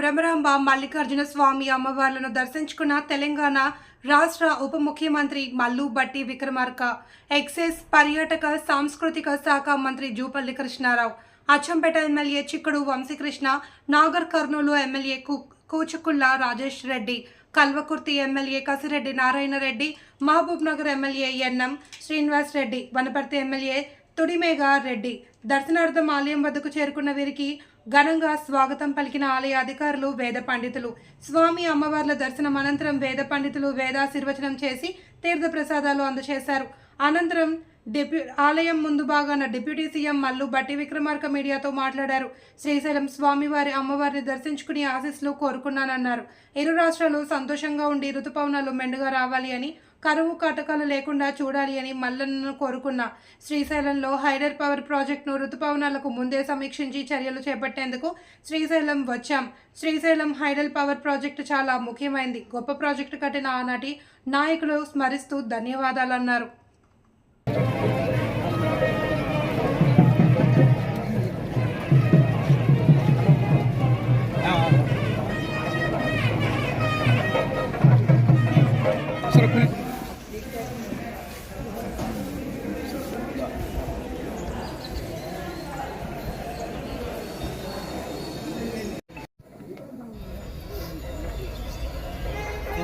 భ్రమరాంబ మల్లికార్జున స్వామి అమ్మవార్లను దర్శించుకున్న తెలంగాణ రాష్ట్ర ఉప ముఖ్యమంత్రి మల్లు బట్టి విక్రమార్క ఎక్సైజ్ పర్యాటక సాంస్కృతిక శాఖ మంత్రి Jupally Krishnarao Achampet MLA Chikkudu Vamshikrishna Nagar Kurnool MLA Kuchukulla Rajesh Reddy Kalwakurthy MLA Kasireddy Narayana Reddy Mahabub Nagar MLA NM Srinivas Reddy Wanaparthy MLA Tudimegha Reddy. దర్శనార్థం ఆలయం వద్దకు చేరుకున్న వీరికి ఘనంగా స్వాగతం పలికిన ఆలయ అధికారులు వేద పండితులు. స్వామి అమ్మవార్ల దర్శనం అనంతరం వేద పండితులు వేదాశీర్వచనం చేసి తీర్థ ప్రసాదాలు అందజేశారు. అనంతరం డిప్యూ ఆలయం ముందు భాగాన డిప్యూటీ సీఎం మల్లు బట్టి విక్రమార్క మీడియాతో మాట్లాడారు. శ్రీశైలం స్వామివారి అమ్మవారిని దర్శించుకుని ఆశీస్సులు కోరుకున్నానన్నారు. ఇరు రాష్ట్రాలు సంతోషంగా ఉండి ఋతుపవనాలు మెండుగా రావాలి అని కరువు కాటకాలు లేకుండా చూడాలి అని మల్లన్నను కోరుకున్న శ్రీశైలంలో హైడర్ పవర్ ప్రాజెక్టును ఋతుపవనాలకు ముందే సమీక్షించి చర్యలు చేపట్టేందుకు శ్రీశైలం వచ్చాం. శ్రీశైలం హైడల్ పవర్ ప్రాజెక్టు చాలా ముఖ్యమైంది. గొప్ప ప్రాజెక్టు కట్టిన ఆనాటి నాయకులు స్మరిస్తూ ధన్యవాదాలన్నారు.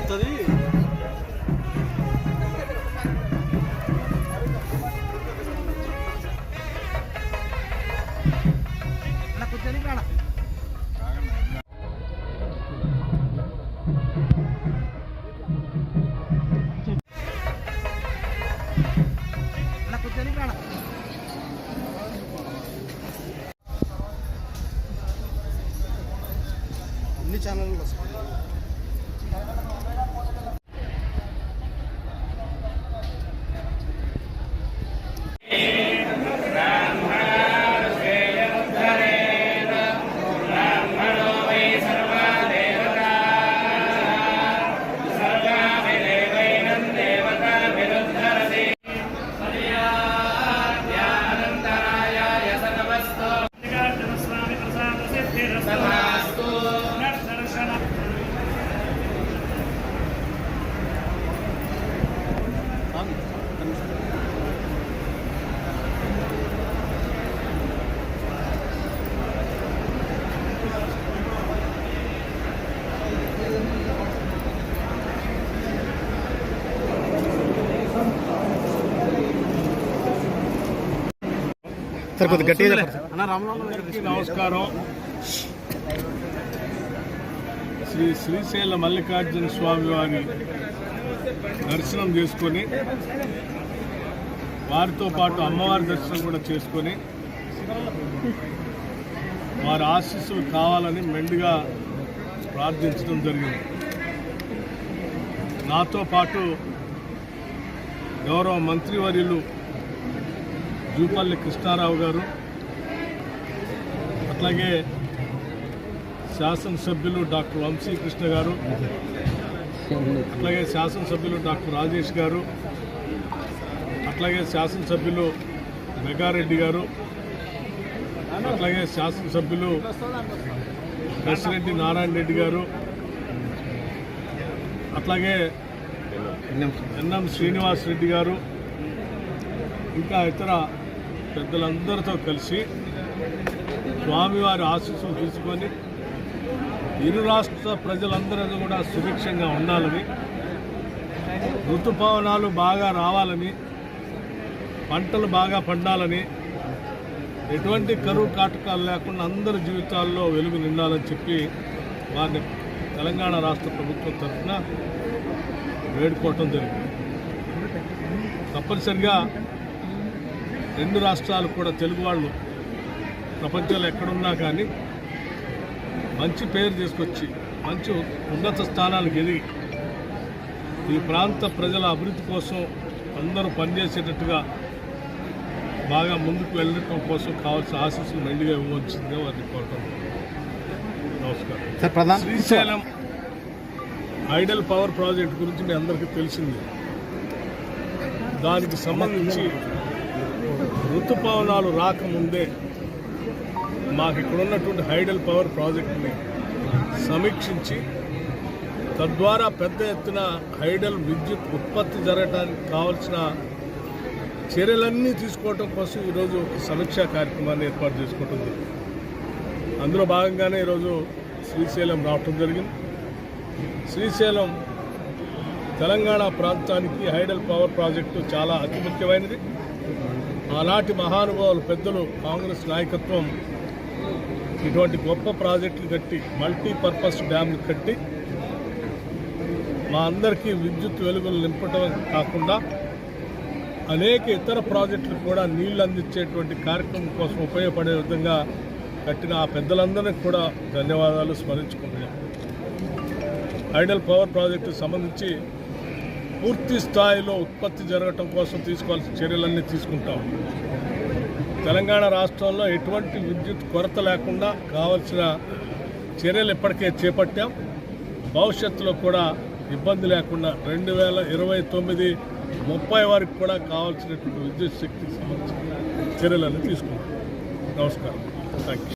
వస్తుంది అన్ని ఛానళ్ళు వస్తాయి స్వామి ప్రసాద సిద్ధిరస్తు దర్శన సార్ కొద్దిగా గట్టిగా చెప్పండి. అన్న రామరావు అందరికీ నమస్కారం. శ్రీ శ్రీశైల మల్లికార్జున స్వామి వారి దర్శనం చేసుకొని వారితో పాటు అమ్మవారి దర్శనం కూడా చేసుకొని వారి ఆశీస్సులు కావాలని మెండుగా ప్రార్థించడం జరిగింది. నాతో పాటు గౌరవ మంత్రివర్యులు జూపల్లి కృష్ణారావు గారు అట్లాగే శాసనసభ్యులు డాక్టర్ వంశీకృష్ణ గారు అట్లాగే శాసనసభ్యులు డాక్టర్ రాజేష్ గారు అట్లాగే శాసనసభ్యులు మెగారెడ్డి గారు అట్లాగే శాసనసభ్యులు కసిరెడ్డి నారాయణ రెడ్డి గారు అట్లాగే ఎన్ఎం శ్రీనివాస్ రెడ్డి గారు ఇంకా ఇతర పెద్దలందరితో కలిసి స్వామివారి ఆశీస్సులు తీసుకొని ఇరు రాష్ట్ర ప్రజలందరూ కూడా సుభిక్షంగా ఉండాలని ఋతుపవనాలు బాగా రావాలని పంటలు బాగా పండాలని ఎటువంటి కరువు కాటకాలు లేకుండా అందరి జీవితాల్లో వెలుగు నిండాలని చెప్పి వారిని తెలంగాణ రాష్ట్ర ప్రభుత్వం తరఫున వేడుకోవటం జరిగింది. తప్పనిసరిగా రెండు రాష్ట్రాలు కూడా తెలుగు వాళ్ళు ప్రపంచంలో ఎక్కడున్నా కానీ మంచి పేరు తీసుకొచ్చి మంచి ఉన్నత స్థానాలకు ఎదిగి ఈ ప్రాంత ప్రజల అభివృద్ధి కోసం అందరూ పనిచేసేటట్టుగా బాగా ముందుకు వెళ్ళటం కోసం కావాల్సిన ఆశీస్సులు మెండుగా ఇవ్వవలసిందిగా వారిని కోరటం. నమస్కారం. శ్రీశైలం ఐడల్ పవర్ ప్రాజెక్ట్ గురించి మీ అందరికీ తెలిసింది. దానికి సంబంధించి ఋతుపవనాలు రాకముందే మాకు ఇక్కడ ఉన్నటువంటి హైడల్ పవర్ ప్రాజెక్ట్ని సమీక్షించి తద్వారా పెద్ద ఎత్తున హైడల్ విద్యుత్ ఉత్పత్తి జరగడానికి కావలసిన చర్యలన్నీ తీసుకోవడం కోసం ఈరోజు ఒక సమీక్షా కార్యక్రమాన్ని ఏర్పాటు చేసుకోవటం జరిగింది. అందులో భాగంగానే ఈరోజు శ్రీశైలం రావటం జరిగింది. శ్రీశైలం తెలంగాణ ప్రాంతానికి హైడల్ పవర్ ప్రాజెక్టు చాలా అతి ముఖ్యమైనది ఆనాటి మహానుభావులు పెద్దలు కాంగ్రెస్ నాయకత్వం ఇటువంటి గొప్ప ప్రాజెక్టులు కట్టి మల్టీపర్పస్ డ్యామ్లు కట్టి మా అందరికీ విద్యుత్ వెలుగులు నింపడం కాకుండా అనేక ఇతర ప్రాజెక్టులు కూడా నీళ్ళు అందించేటువంటి కార్యక్రమం కోసం ఉపయోగపడే విధంగా కట్టిన ఆ పెద్దలందరికీ కూడా ధన్యవాదాలు స్మరించుకుంటున్నాం. ఐడల్ పవర్ ప్రాజెక్టు సంబంధించి పూర్తి స్థాయిలో ఉత్పత్తి జరగటం కోసం తీసుకోవాల్సిన చర్యలన్నీ తీసుకుంటాం. తెలంగాణ రాష్ట్రంలో ఎటువంటి విద్యుత్ కొరత లేకుండా కావాల్సిన చర్యలు ఇప్పటికే చేపట్టాం. భవిష్యత్తులో కూడా ఇబ్బంది లేకుండా రెండు వేల ఇరవై తొమ్మిది ముప్పై వరకు కూడా కావాల్సినటువంటి విద్యుత్ శక్తికి సంబంధించిన చర్యలన్నీ తీసుకుంటాం. నమస్కారం. Thank you